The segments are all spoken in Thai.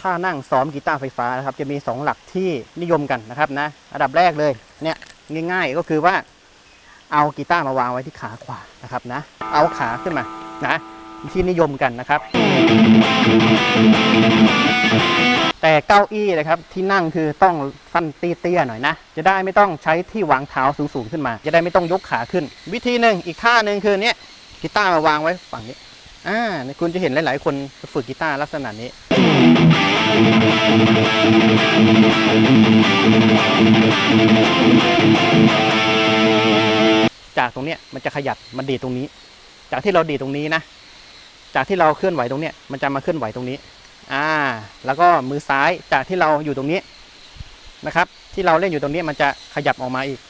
ถ้านั่งซ้อมกีตาร์ไฟฟ้านะครับ จะมี 2 หลักที่นิยมกันนะครับนะอันดับแรกเลยเนี่ยง่าย ๆก็คือว่าเอากีตาร์มาวางไว้ที่ขาขวานะครับนะ เอาขาขึ้นมานะที่นิยมกันนะครับ แต่เก้าอี้นะครับที่นั่งคือต้องสั้นเตี้ยๆหน่อยนะ จะได้ไม่ต้องใช้ที่วางเท้าสูงๆขึ้นมา จะได้ไม่ต้องยกขาขึ้น วิธีหนึ่งอีกท่าหนึ่งคือเนี้ยกีตาร์มาวางไว้ฝั่งนี้อ่าคุณจะเห็นหลายๆ คนฝึกกีตาร์ลักษณะนี้ จากตรงเนี้ยมันจะขยับมันดีตรงนี้ จากที่เราดีตรงนี้นะ จากที่เราเคลื่อนไหวตรงเนี้ยมันจะมาเคลื่อนไหวตรงนี้ อ่า แล้วก็มือซ้ายจากที่เราอยู่ตรงนี้นะครับ ที่เราเล่นอยู่ตรงนี้มันจะขยับออกมาอีก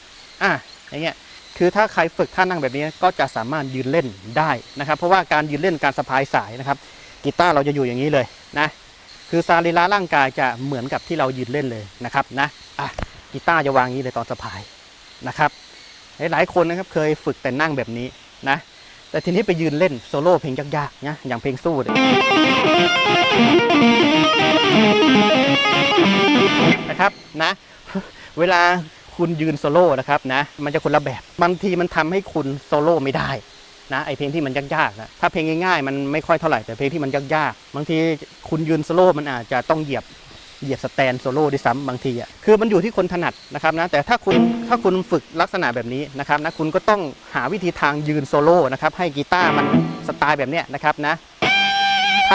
อ่าอย่างเงี้ยคือถ้าใครฝึกท่านั่งแบบนี้ก็จะสามารถยืนเล่นได้นะครับ เพราะว่าการยืนเล่นการสะพายสายนะครับกีตาร์เราจะอยู่อย่างนี้เลยนะคือสรีระร่างกายจะเหมือนกับที่เรายืนเล่นเลยนะครับนะอะกีตาร์จะวางอย่างนี้เลยตอนสะพายนะครับหลายๆคนนะครับเคยฝึกแต่นั่งแบบนี้นะแต่ทีนี้ไปยืนเล่นโซโล่เพลงยากๆนะอย่างเพลงสู้เนี่ย นะครับนะ เวลาคุณยืนโซโล่นะครับนะ มันจะคนละแบบบางทีมันทำให้คุณโซโล่ไม่ได้นะไอเพลงที่มันยากๆนะถ้าเพลงง่ายๆ มันไม่ค่อยเท่าไหร่แต่เพลงที่มันยากๆบางทีคุณยืนโซโล่มันอาจจะต้องเหยียบเหยียบสแตนโซโล่ด้วยซ้ำบางทีอะคือมันอยู่ที่คนถนัดนะครับนะแต่ถ้าคุณถ้าคุณฝึกลักษณะแบบนี้นะครับนะคุณก็ต้องหาวิธีทางยืนโซโล่นะครับให้กีตาร์มันสไตล์แบบเนี้ยนะครับนะ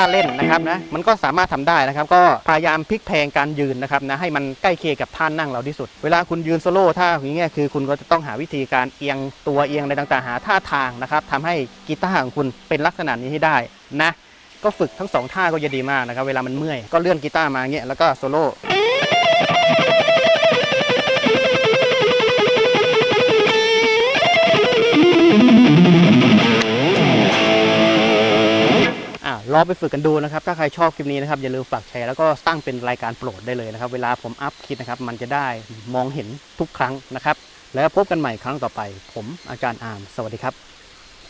าเล่นนะครับนะมันก็สามารถทำได้นะครับ ก็พยายามพลิกแพงการยืนนะครับนะให้มันใกล้เคียงกับท่านั่งเราที่สุด เวลาคุณยืนโซโล่ท่าอย่างเงี้ยคือคุณก็จะต้องหาวิธีการเอียงตัวเอียงอะไรต่างๆ หาท่าทางนะครับทำให้กีตาร์ของคุณเป็นลักษณะนี้ให้ได้นะก็ฝึกทั้งสองท่าก็จะดีมากนะครับ เวลามันเมื่อยก็เลื่อนกีตาร์มาเงี้ยแล้วก็โซโล่ ลองไปฝึกกันดูนะครับ ถ้าใครชอบคลิปนี้นะครับ อย่าลืมฝากแชร์แล้วก็ตั้งเป็นรายการโปรดได้เลยนะครับ เวลาผมอัพคลิปนะครับ มันจะได้มองเห็นทุกครั้งนะครับ แล้วพบกันใหม่ครั้งต่อไป ผมอาจารย์อาร์มสวัสดีครับ